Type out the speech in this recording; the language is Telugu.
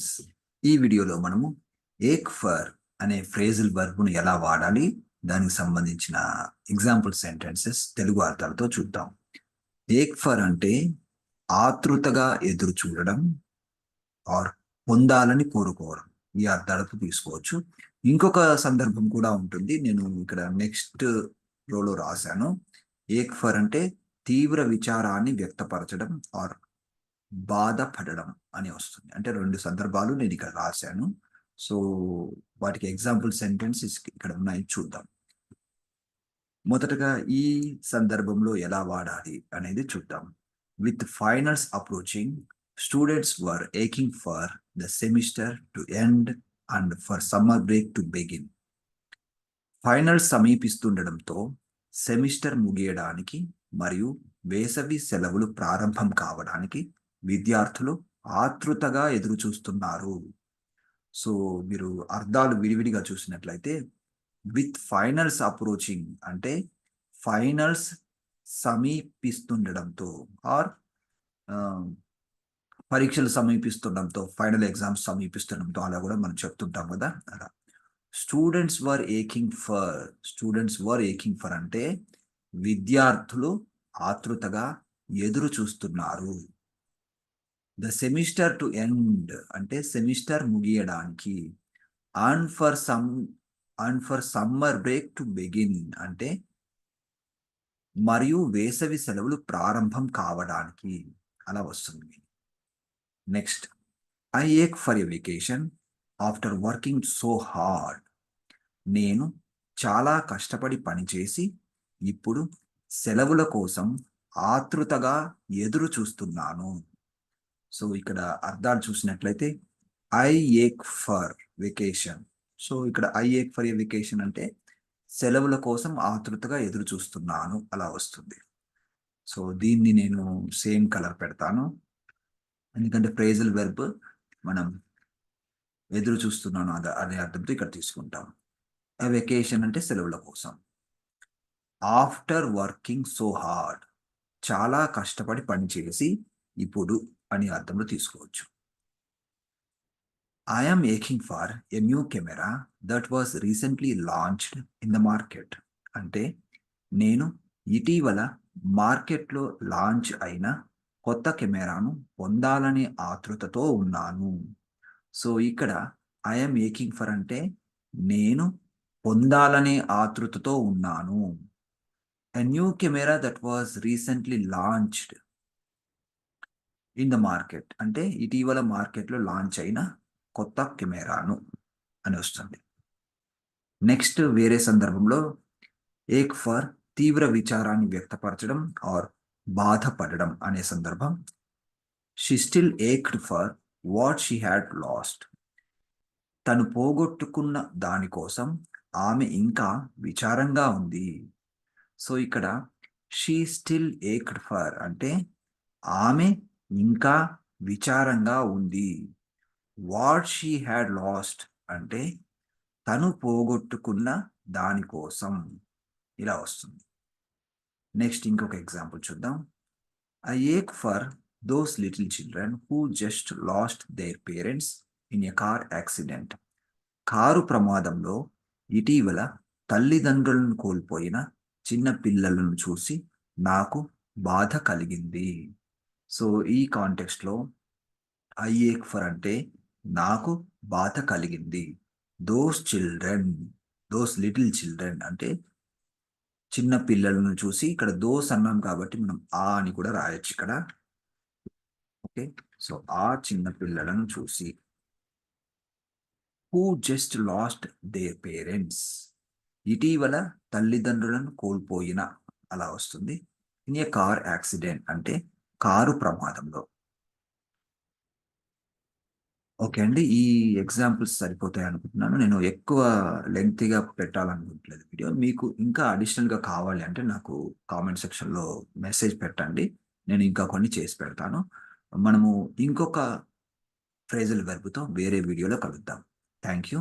ఫ్రెండ్స్ ఈ వీడియోలో మనము ఏక్ ఫర్ అనే ఫ్రేజల్ వర్బ్ను ఎలా వాడాలి దానికి సంబంధించిన ఎగ్జాంపుల్ సెంటెన్సెస్ తెలుగు అర్థాలతో చూద్దాం. ఏక్ ఫర్ అంటే ఆతృతగా ఎదురు చూడడం ఆర్ పొందాలని కోరుకోవడం. ఈ అర్థాలతో తీసుకోవచ్చు. ఇంకొక సందర్భం కూడా ఉంటుంది. నేను ఇక్కడ నెక్స్ట్ రోలో రాశాను. ఏక్ ఫర్ అంటే తీవ్ర విచారాన్ని వ్యక్తపరచడం ఆర్ బాధపడడం అని వస్తుంది. అంటే రెండు సందర్భాలు నేను ఇక్కడ రాశాను. సో వాటికి ఎగ్జాంపుల్ సెంటెన్స్ ఇక్కడ ఉన్నాయి చూద్దాం. మొదటగా ఈ సందర్భంలో ఎలా వాడాలి అనేది చూద్దాం. With finals approaching students were aching for the semester to end and for summer break to begin. Finals సమీపిస్తుండడంతో semester ముగియడానికి మరియు వేసవి సెలవులు ప్రారంభం కావడానికి విద్యార్థులు ఆతృతగా ఎదురు చూస్తున్నారు. సో మీరు అర్థాలు విడివిడిగా చూసినట్లయితే విత్ ఫైనల్స్ అప్రోచింగ్ అంటే ఫైనల్స్ సమీపిస్తుండడంతో ఆర్ పరీక్షలు సమీపిస్తుండడంతో ఫైనల్ ఎగ్జామ్స్ సమీపిస్తుండడంతో అలా కూడా మనం చెప్తుంటాం కదా. అలా. Students were aching for students were aching for అంటే విద్యార్థులు ఆతృతగా ఎదురు చూస్తున్నారు. ద సెమిస్టర్ టు ఎండ్ అంటే semester ముగియడానికి. And for some and for summer break to begin అంటే మరియు వేసవి సెలవులు ప్రారంభం కావడానికి. అలా వస్తుంది. Next I ache for a vacation after working so hard. నేను చాలా కష్టపడి పనిచేసి ఇప్పుడు సెలవుల కోసం ఆతృతగా ఎదురు చూస్తున్నాను. సో ఇక్కడ అర్థాలు చూసినట్లయితే I ache for vacation so ఇక్కడ I ache for a vacation అంటే సెలవుల కోసం ఆతృతగా ఎదురు చూస్తున్నాను అలా వస్తుంది. సో దీన్ని నేను సేమ్ కలర్ పెడతాను. ఎందుకంటే ప్రేజల్ వెర్బ్ మనం ఎదురు చూస్తున్నాను అదే అనే అర్థంతో ఇక్కడ తీసుకుంటాం. వెకేషన్ అంటే సెలవుల కోసం. ఆఫ్టర్ వర్కింగ్ సో హార్డ్ చాలా కష్టపడి పనిచేసి ఇప్పుడు అని అర్థంలో తీసుకోవచ్చు. I'm aching for a new camera that was recently launched in the market అంటే నేను ఇటీవల మార్కెట్లో లాంచ్ అయిన కొత్త కెమెరాను పొందాలనే ఆతృతతో ఉన్నాను. సో ఇక్కడ ఐఎమ్ ఏకింగ్ ఫర్ అంటే నేను పొందాలనే ఆతృతతో ఉన్నాను. A new camera that was recently launched in the market అంటే ఇటీవల మార్కెట్లో లాంచ్ అయిన కొత్త కెమెరాను అని వస్తుంది. నెక్స్ట్ వేరే సందర్భంలో ఏక్ ఫర్ తీవ్ర విచారాన్ని వ్యక్తపరచడం ఆర్ బాధపడడం అనే సందర్భం. She still ached for what she had lost తను పోగొట్టుకున్న దానికోసం ఆమె ఇంకా విచారంగా ఉంది. సో ఇక్కడ షీ స్టిల్ ఏక్డ్ ఫర్ అంటే ఆమె ఇంకా విచారంగా ఉంది. వాట్ షీ హ్యాడ్ లాస్ట్ అంటే తను పోగొట్టుకున్న దానికోసం ఇలా వస్తుంది. నెక్స్ట్ ఇంకొక ఎగ్జాంపుల్ చూద్దాం. I ache for those little children who just lost their parents in a car accident. Car ప్రమాదంలో ఇటీవల తల్లిదండ్రులను కోల్పోయిన చిన్న పిల్లలను చూసి నాకు బాధ కలిగింది. సో ఈ కాంటెక్స్ట్లో ఐ ఏక్ ఫర్ అంటే నాకు బాధ కలిగింది. Those children those little children అంటే చిన్న పిల్లలను చూసి ఇక్కడ దోస్ అన్నాం కాబట్టి మనం ఆ అని కూడా రాయొచ్చు ఇక్కడ. ఓకే సో ఆ చిన్న పిల్లలను చూసి. Who just lost their parents ఇటీవల తల్లిదండ్రులను కోల్పోయిన అలా వస్తుంది. ఇన్ ఏ కార్ యాక్సిడెంట్ అంటే కారు ప్రమాదంలో. ఓకే అండి ఈ ఎగ్జాంపుల్స్ సరిపోతాయి అనుకుంటున్నాను. నేను ఎక్కువ లెంగ్తీగా పెట్టాలనుకుంటలేదు వీడియో. మీకు ఇంకా అడిషనల్గా కావాలి అంటే నాకు కామెంట్ సెక్షన్లో మెసేజ్ పెట్టండి. నేను ఇంకా కొన్ని చేసి పెడతాను. మనము ఇంకొక ఫ్రేజల్ వెర్బుతో వేరే వీడియోలో కలుద్దాం. Thank you